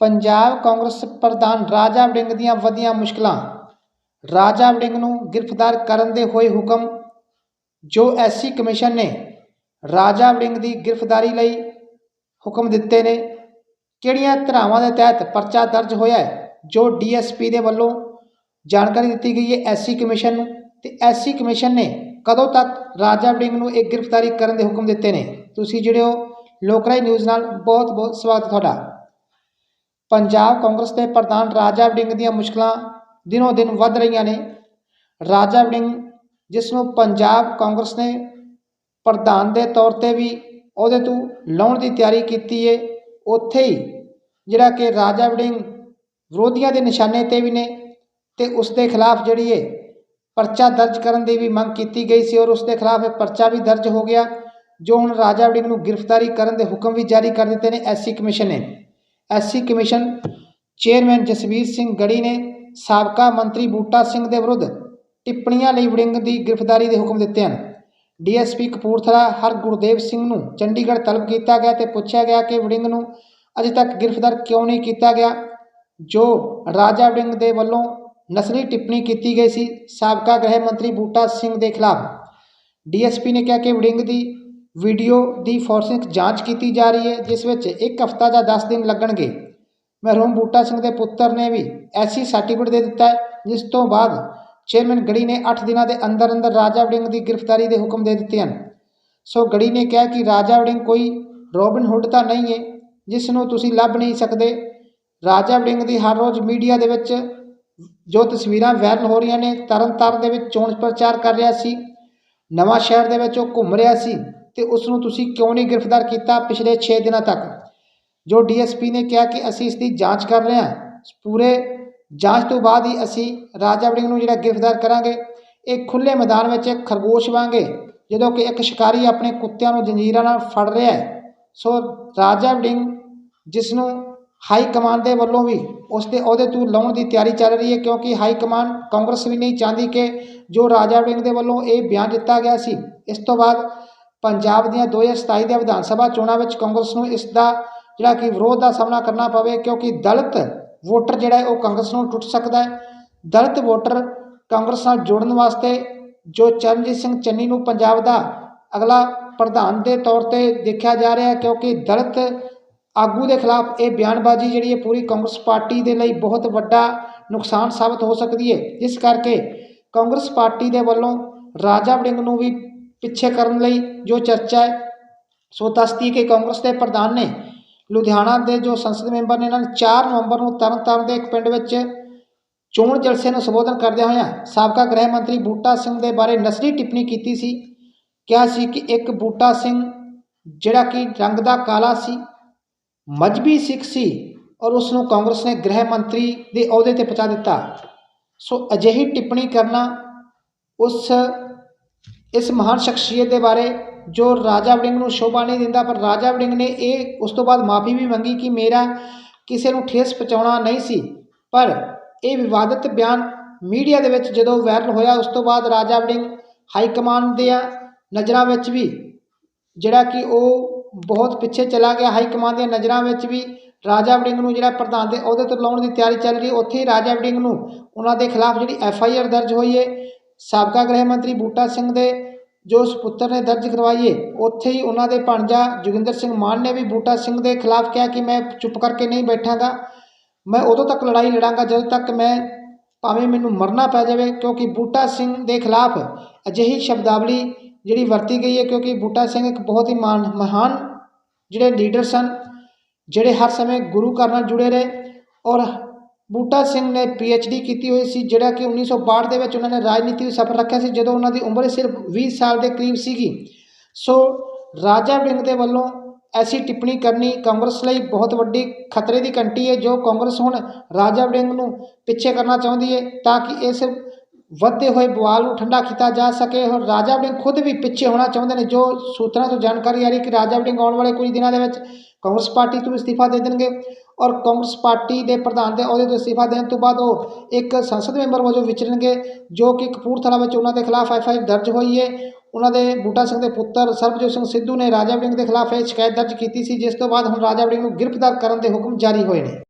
ਪੰਜਾਬ ਕਾਂਗਰਸ ਪ੍ਰਧਾਨ ਰਾਜਾ ਵੜਿੰਗ ਦੀਆਂ ਵਧੀਆਂ ਮੁਸ਼ਕਲਾਂ। ਰਾਜਾ ਵੜਿੰਗ ਨੂੰ ਗ੍ਰਿਫਤਾਰ ਕਰਨ ਦੇ ਹੋਏ ਹੁਕਮ, ਜੋ ਐਸਸੀ ਕਮਿਸ਼ਨ ਨੇ ਰਾਜਾ ਵੜਿੰਗ ਦੀ ਗ੍ਰਿਫਤਾਰੀ ਲਈ ਹੁਕਮ ਦਿੱਤੇ ਨੇ, ਕਿਹੜੀਆਂ ਧਾਰਾਵਾਂ ਦੇ ਤਹਿਤ ਪਰਚਾ ਦਰਜ ਹੋਇਆ ਹੈ, ਜੋ ਡੀਐਸਪੀ ਦੇ ਵੱਲੋਂ ਜਾਣਕਾਰੀ ਦਿੱਤੀ ਗਈ ਹੈ ਐਸਸੀ ਕਮਿਸ਼ਨ ਨੂੰ, ਤੇ ਐਸਸੀ ਕਮਿਸ਼ਨ ਨੇ ਕਦੋਂ ਤੱਕ ਰਾਜਾ ਵੜਿੰਗ ਨੂੰ ਇਹ ਗ੍ਰਿਫਤਾਰੀ ਕਰਨ ਦੇ ਹੁਕਮ ਦਿੱਤੇ ਨੇ? ਤੁਸੀਂ ਜਿਹੜੇ ਹੋ ਲੋਕਰਾਈ ਨਿਊਜ਼ ਨਾਲ ਬਹੁਤ ਬਹੁਤ ਸਵਾਗਤ ਤੁਹਾਡਾ। ਪੰਜਾਬ ਕਾਂਗਰਸ ਦੇ ਪ੍ਰਧਾਨ ਰਾਜਾ ਵੜਿੰਗ ਦੀਆਂ ਮੁਸ਼ਕਲਾਂ ਦਿਨੋ ਦਿਨ ਵੱਧ ਰਹੀਆਂ ਨੇ। ਰਾਜਾ ਵੜਿੰਗ, ਜਿਸ ਨੂੰ ਪੰਜਾਬ ਕਾਂਗਰਸ ਨੇ ਪ੍ਰਧਾਨ ਦੇ ਤੌਰ ਤੇ ਵੀ ਉਹਦੇ ਤੋਂ ਲਾਉਣ ਦੀ ਤਿਆਰੀ ਕੀਤੀ ਏ, ਉੱਥੇ ਹੀ ਜਿਹੜਾ ਕਿ ਰਾਜਾ ਵੜਿੰਗ ਵਿਰੋਧੀਆਂ ਦੇ ਨਿਸ਼ਾਨੇ ਤੇ ਵੀ ਨੇ ਤੇ ਉਸ ਦੇ ਖਿਲਾਫ ਜਿਹੜੀ ਏ ਪਰਚਾ ਦਰਜ ਕਰਨ ਦੀ ਵੀ ਮੰਗ ਕੀਤੀ ਗਈ ਸੀ ਔਰ ਉਸ ਦੇ ਖਿਲਾਫ ਇਹ ਪਰਚਾ ਵੀ ਦਰਜ ਹੋ ਗਿਆ, ਜੋ ਹੁਣ ਰਾਜਾ ਵੜਿੰਗ ਨੂੰ ਗ੍ਰਿਫਤਾਰੀ ਕਰਨ ਦੇ ਹੁਕਮ ਵੀ ਜਾਰੀ ਕਰ ਦਿੱਤੇ ਨੇ, ਐਸਸੀ ਕਮਿਸ਼ਨ ਨੇ। SC commission chairman Jasvir Singh Garhi ਨੇ ਸਾਬਕਾ ਮੰਤਰੀ ਬੂਟਾ ਸਿੰਘ ਦੇ ਵਿਰੁੱਧ ਟਿੱਪਣੀਆਂ ਲਈ ਵੜਿੰਗ ਦੀ ਗ੍ਰਿਫਤਾਰੀ ਦੇ ਹੁਕਮ ਦਿੱਤੇ ਹਨ। ਡੀਐਸਪੀ ਕਪੂਰਥਲਾ ਹਰ ਗੁਰਦੇਵ ਸਿੰਘ ਨੂੰ ਚੰਡੀਗੜ੍ਹ ਤਲਬ ਕੀਤਾ ਗਿਆ ਤੇ ਪੁੱਛਿਆ ਗਿਆ ਕਿ ਵੜਿੰਗ ਨੂੰ ਅਜੇ ਤੱਕ ਗ੍ਰਿਫਤਾਰ ਕਿਉਂ ਨਹੀਂ ਕੀਤਾ ਗਿਆ, ਜੋ ਰਾਜਾ ਵੜਿੰਗ ਦੇ ਵੱਲੋਂ ਨਸਲੀ ਟਿੱਪਣੀ ਕੀਤੀ ਗਈ ਸੀ, ਸਾਬਕਾ ਗ੍ਰਹਿ ਮੰਤਰੀ ਬੂਟਾ ਸਿੰਘ ਦੇ ਖਿਲਾਫ। ਡੀਐਸਪੀ ਨੇ ਕਿਹਾ ਕਿ ਵੜਿੰਗ ਦੀ ਵੀਡੀਓ ਦੀ ਫੋਰੈਂਸਿਕ ਜਾਂਚ ਕੀਤੀ ਜਾ ਰਹੀ ਹੈ, ਜਿਸ ਵਿੱਚ ਇੱਕ ਹਫ਼ਤਾ ਜਾਂ 10 ਦਿਨ ਲੱਗਣਗੇ। ਮਹਿਰੂਮ ਬੂਟਾ ਸਿੰਘ ਦੇ ਪੁੱਤਰ ਨੇ ਵੀ ਐਸੀ ਸਰਟੀਫਿਕੇਟ ਦੇ ਦਿੱਤਾ ਹੈ, ਜਿਸ ਤੋਂ ਬਾਅਦ ਚੇਅਰਮੈਨ ਗੜੀ ਨੇ 8 ਦਿਨਾਂ ਦੇ ਅੰਦਰ ਅੰਦਰ ਰਾਜਾ ਵੜਿੰਗ ਦੀ ਗ੍ਰਿਫਤਾਰੀ ਦੇ ਹੁਕਮ ਦੇ ਦਿੱਤੇ ਹਨ। ਸੋ ਗੜੀ ਨੇ ਕਿਹਾ ਕਿ ਰਾਜਾ ਵੜਿੰਗ ਕੋਈ ਰੋਬਿਨ ਹੁੱਡ ਤਾਂ ਨਹੀਂ ਹੈ, ਜਿਸ ਨੂੰ ਤੁਸੀਂ ਲੱਭ ਨਹੀਂ ਸਕਦੇ। ਰਾਜਾ ਵੜਿੰਗ ਦੀ ਹਰ ਰੋਜ਼ ਮੀਡੀਆ ਦੇ ਵਿੱਚ ਜੋ ਤਸਵੀਰਾਂ ਵਾਇਰਲ ਹੋ ਰਹੀਆਂ ਨੇ, ਤਰਨਤਾਰਨ ਦੇ ਵਿੱਚ ਚੋਣ ਪ੍ਰਚਾਰ ਕਰ ਰਿਹਾ ਸੀ। ਨਵਾਂ ਸ਼ਹਿਰ ਦੇ ਵਿੱਚ ਉਹ ਘੁੰਮ ਰਿਹਾ ਸੀ। ਤੇ ਉਸ ਨੂੰ ਤੁਸੀਂ ਕਿਉਂ ਨਹੀਂ ਗ੍ਰਿਫਤਾਰ ਕੀਤਾ ਪਿਛਲੇ 6 ਦਿਨਾਂ ਤੱਕ? ਜੋ ਡੀਐਸਪੀ ਨੇ ਕਿਹਾ ਕਿ ਅਸੀਂ ਇਸ ਦੀ ਜਾਂਚ ਕਰ ਰਹੇ ਹਾਂ, ਪੂਰੇ ਜਾਂਚ ਤੋਂ ਬਾਅਦ ਹੀ ਅਸੀਂ ਰਾਜਾ ਵੜਿੰਗ ਨੂੰ ਜਿਹੜਾ ਗ੍ਰਿਫਤਾਰ ਕਰਾਂਗੇ, ਇਹ ਖੁੱਲੇ ਮੈਦਾਨ ਵਿੱਚ ਇੱਕ ਖਰਗੋਸ਼ ਵਾਂਗੇ, ਜਦੋਂ ਕਿ ਇੱਕ ਸ਼ਿਕਾਰੀ ਆਪਣੇ ਕੁੱਤਿਆਂ ਨੂੰ ਜੰਜੀਰਾਂ ਨਾਲ ਫੜ ਰਿਹਾ ਹੈ। ਸੋ ਰਾਜਾ ਵੜਿੰਗ ਜਿਸ ਨੂੰ ਹਾਈ ਕਮਾਂਡ ਦੇ ਵੱਲੋਂ ਵੀ ਉਸ ਦੇ ਅਹੁਦੇ ਤੋਂ ਲਾਉਣ ਦੀ ਤਿਆਰੀ ਚੱਲ ਰਹੀ ਹੈ, ਕਿਉਂਕਿ ਹਾਈ ਕਮਾਂਡ ਕਾਂਗਰਸ ਵੀ ਨਹੀਂ ਚਾਹੁੰਦੀ ਕਿ ਜੋ ਰਾਜਾ ਵੜਿੰਗ ਦੇ ਵੱਲੋਂ ਇਹ ਬਿਆਨ ਦਿੱਤਾ ਗਿਆ ਸੀ, ਇਸ ਤੋਂ ਬਾਅਦ ਪੰਜਾਬ ਦੀਆਂ 2027 ਦੀਆਂ ਵਿਧਾਨ ਸਭਾ ਚੋਣਾਂ ਵਿੱਚ ਕਾਂਗਰਸ ਨੂੰ ਇਸ ਦਾ ਜਿਹੜਾ ਕਿ ਵਿਰੋਧ ਦਾ ਸਾਹਮਣਾ ਕਰਨਾ ਪਵੇ, ਕਿਉਂਕਿ ਦਲਿਤ ਵੋਟਰ ਜਿਹੜਾ ਹੈ ਉਹ ਕਾਂਗਰਸ ਨੂੰ ਟੁੱਟ ਸਕਦਾ ਹੈ। ਦਲਿਤ ਵੋਟਰ ਕਾਂਗਰਸ ਨਾਲ ਜੁੜਨ ਵਾਸਤੇ ਜੋ ਚਰਨਜੀਤ ਸਿੰਘ ਚੰਨੀ ਨੂੰ ਪੰਜਾਬ ਦਾ ਅਗਲਾ ਪ੍ਰਧਾਨ ਦੇ ਤੌਰ ਤੇ ਦੇਖਿਆ ਜਾ ਰਿਹਾ ਕਿਉਂਕਿ ਦਲਿਤ ਆਗੂ ਦੇ ਖਿਲਾਫ ਇਹ ਬਿਆਨਬਾਜ਼ੀ ਜਿਹੜੀ ਹੈ ਪੂਰੀ ਕਾਂਗਰਸ ਪਾਰਟੀ ਦੇ ਲਈ ਬਹੁਤ ਵੱਡਾ ਨੁਕਸਾਨ ਸਾਬਤ ਹੋ ਸਕਦੀ ਹੈ। ਇਸ ਕਰਕੇ ਕਾਂਗਰਸ ਪਾਰਟੀ ਦੇ ਵੱਲੋਂ ਰਾਜਾ ਵੜਿੰਗ ਨੂੰ ਵੀ ਪਿੱਛੇ ਕਰਨ ਲਈ ਜੋ ਚਰਚਾ ਹੈ, ਸੋ ਦੱਸਦੀ ਕਿ ਕਾਂਗਰਸ ਦੇ ਪ੍ਰਧਾਨ ਨੇ ਲੁਧਿਆਣਾ ਦੇ ਜੋ ਸੰਸਦ ਮੈਂਬਰ ਨੇ ਇਹਨਾਂ ਨੇ 4 ਨਵੰਬਰ ਨੂੰ ਤਰਨਤਾਰਨ ਦੇ ਇੱਕ ਪਿੰਡ ਵਿੱਚ ਚੋਣ ਜਲਸੇ ਨੂੰ ਸੰਬੋਧਨ ਕਰਦਿਆਂ ਹੋਇਆਂ ਸਾਬਕਾ ਗ੍ਰਹਿ ਮੰਤਰੀ ਬੂਟਾ ਸਿੰਘ ਦੇ ਬਾਰੇ ਨਸਲੀ ਟਿੱਪਣੀ ਕੀਤੀ ਸੀ। ਕਿਹਾ ਸੀ ਕਿ ਇੱਕ ਬੂਟਾ ਸਿੰਘ ਜਿਹੜਾ ਕਿ ਰੰਗ ਦਾ ਕਾਲਾ ਸੀ, ਮਜਬੀ ਸਿੱਖ ਸੀ ਔਰ ਉਸ ਨੂੰ ਕਾਂਗਰਸ ਨੇ ਗ੍ਰਹਿ ਮੰਤਰੀ ਦੇ ਅਹੁਦੇ ਤੇ ਪਹੁੰਚਾ ਦਿੱਤਾ। ਸੋ ਅਜਿਹੀ ਟਿੱਪਣੀ ਕਰਨਾ ਉਸ ਇਸ ਮਹਾਨ ਸ਼ਖਸੀਅਤ ਦੇ ਬਾਰੇ ਜੋ ਰਾਜਾ ਵੜਿੰਗ ਨੂੰ ਸ਼ੋਭਾ ਨਹੀਂ ਦਿੰਦਾ, ਪਰ ਰਾਜਾ ਵੜਿੰਗ ਨੇ ਇਹ ਉਸ ਤੋਂ ਬਾਅਦ ਮਾਫੀ ਵੀ ਮੰਗੀ ਕਿ ਮੇਰਾ ਕਿਸੇ ਨੂੰ ਠੇਸ ਪਹੁੰਚਾਉਣਾ ਨਹੀਂ ਸੀ। ਪਰ ਇਹ ਵਿਵਾਦਿਤ ਬਿਆਨ ਮੀਡੀਆ ਦੇ ਵਿੱਚ ਜਦੋਂ ਵਾਇਰਲ ਹੋਇਆ, ਉਸ ਤੋਂ ਬਾਅਦ ਰਾਜਾ ਵੜਿੰਗ ਹਾਈ ਕਮਾਂਡ ਦੇ ਨਜ਼ਰਾਂ ਵਿੱਚ ਵੀ ਜਿਹੜਾ ਕਿ ਉਹ ਬਹੁਤ ਪਿੱਛੇ ਚਲਾ ਗਿਆ, ਹਾਈ ਕਮਾਂਡ ਦੀਆਂ ਨਜ਼ਰਾਂ ਵਿੱਚ ਵੀ ਰਾਜਾ ਵੜਿੰਗ ਨੂੰ ਜਿਹੜਾ ਪ੍ਰਧਾਨ ਦੇ ਅਹੁਦੇ ਤੋਂ ਲਾਉਣ ਦੀ ਤਿਆਰੀ ਚੱਲ ਰਹੀ, ਉੱਥੇ ਹੀ ਰਾਜਾ ਵੜਿੰਗ ਨੂੰ ਉਹਨਾਂ ਦੇ ਖਿਲਾਫ ਜਿਹੜੀ ਐਫ ਆਈ ਆਰ ਦਰਜ ਹੋਈ ਹੈ ਸਾਬਕਾ ਗ੍ਰਹਿ ਮੰਤਰੀ ਬੂਟਾ ਸਿੰਘ ਦੇ ਜੋ ਸੁਪੁੱਤਰ ਨੇ ਦਰਜ ਕਰਵਾਈਏ, ਉੱਥੇ ਹੀ ਉਹਨਾਂ ਦੇ ਭਾਣਜਾ ਜੋਗਿੰਦਰ ਸਿੰਘ ਮਾਨ ਨੇ ਵੀ ਬੂਟਾ ਸਿੰਘ ਦੇ ਖਿਲਾਫ ਕਿਹਾ ਕਿ ਮੈਂ ਚੁੱਪ ਕਰਕੇ ਨਹੀਂ ਬੈਠਾਂਗਾ, ਮੈਂ ਉਦੋਂ ਤੱਕ ਲੜਾਈ ਲੜਾਂਗਾ ਜਦੋਂ ਤੱਕ ਮੈਂ ਭਾਵੇਂ ਮੈਨੂੰ ਮਰਨਾ ਪੈ ਜਾਵੇ, ਕਿਉਂਕਿ ਬੂਟਾ ਸਿੰਘ ਦੇ ਖਿਲਾਫ ਅਜਿਹੀ ਸ਼ਬਦਾਵਲੀ ਜਿਹੜੀ ਵਰਤੀ ਗਈ ਹੈ, ਕਿਉਂਕਿ ਬੂਟਾ ਸਿੰਘ ਇੱਕ ਬਹੁਤ ਹੀ ਮਾਨ, ਮਹਾਨ ਜਿਹੜੇ ਲੀਡਰ ਸਨ, ਜਿਹੜੇ ਹਰ ਸਮੇਂ ਗੁਰੂ ਘਰ ਨਾਲ ਜੁੜੇ ਰਹੇ ਔਰ ਬੂਟਾ ਸਿੰਘ ਨੇ ਡੀ ਕੀਤੀ ਹੋਈ ਸੀ, ਜਿਹੜਾ ਕਿ 1962 ਦੇ ਵਿੱਚ ਉਹਨਾਂ ਨੇ ਰਾਜਨੀਤੀ ਵਿੱਚ ਸਫ਼ਰ ਰੱਖਿਆ ਸੀ, ਜਦੋਂ ਉਹਨਾਂ ਦੀ ਉਮਰ ਸਿਰਫ 20 ਸਾਲ ਦੇ ਕਰੀਬ ਸੀਗੀ। ਸੋ ਰਾਜਾ ਵੜਿੰਗ ਦੇ ਵੱਲੋਂ ਐਸੀ ਟਿੱਪਣੀ ਕਰਨੀ ਕਾਂਗਰਸ ਲਈ ਬਹੁਤ ਵੱਡੀ ਖਤਰੇ ਦੀ ਘੰਟੀ ਹੈ, ਜੋ ਕਾਂਗਰਸ ਹੁਣ ਰਾਜਾ ਵੜਿੰਗ ਨੂੰ ਪਿੱਛੇ ਕਰਨਾ ਚਾਹੁੰਦੀ ਹੈ, ਤਾਂ ਕਿ ਇਸ ਵੱਧਦੇ ਹੋਏ ਬਵਾਲ ਨੂੰ ਠੰਡਾ ਕੀਤਾ ਜਾ ਸਕੇ। ਔਰ ਰਾਜਾ ਵੜਿੰਗ ਖੁਦ ਵੀ ਪਿੱਛੇ ਹੋਣਾ ਚਾਹੁੰਦੇ ਨੇ, ਜੋ ਸੂਤਰਾਂ ਤੋਂ ਜਾਣਕਾਰੀ ਆ ਰਹੀ ਕਿ ਰਾਜਾ ਵੜਿੰਗ ਆਉਣ ਵਾਲੇ ਕੁਝ ਦਿਨਾਂ ਦੇ ਵਿੱਚ ਕਾਂਗਰਸ ਪਾਰਟੀ ਤੋਂ ਇਸਤੀਫਾ ਦੇ ਦੇਣਗੇ। ਔਰ ਕਾਂਗਰਸ ਪਾਰਟੀ ਦੇ ਪ੍ਰਧਾਨ ਦੇ ਅਹੁਦੇ ਤੋਂ ਅਸਤੀਫਾ ਦੇਣ ਤੋਂ ਬਾਅਦ ਉਹ ਇੱਕ ਸੰਸਦ ਮੈਂਬਰ ਵਜੋਂ ਵਿਚਰਨਗੇ, ਜੋ ਕਿ ਕਪੂਰਥਲਾ ਵਿੱਚ ਉਹਨਾਂ ਦੇ ਖਿਲਾਫ ਐਫ ਆਈ ਦਰਜ ਹੋਈ ਹੈ ਉਹਨਾਂ ਦੇ ਬੂਟਾ ਸਿੰਘ ਦੇ ਪੁੱਤਰ ਸਰਬਜੋਤ ਸਿੰਘ ਸਿੱਧੂ ਨੇ ਰਾਜਾ ਵੜਿੰਗ ਦੇ ਖਿਲਾਫ ਇਹ ਸ਼ਿਕਾਇਤ ਦਰਜ ਕੀਤੀ ਸੀ, ਜਿਸ ਤੋਂ ਬਾਅਦ ਹੁਣ ਰਾਜਾ ਵੜਿੰਗ ਨੂੰ ਗ੍ਰਿਫਤਾਰ ਕਰਨ ਦੇ ਹੁਕਮ ਜਾਰੀ ਹੋਏ ਨੇ।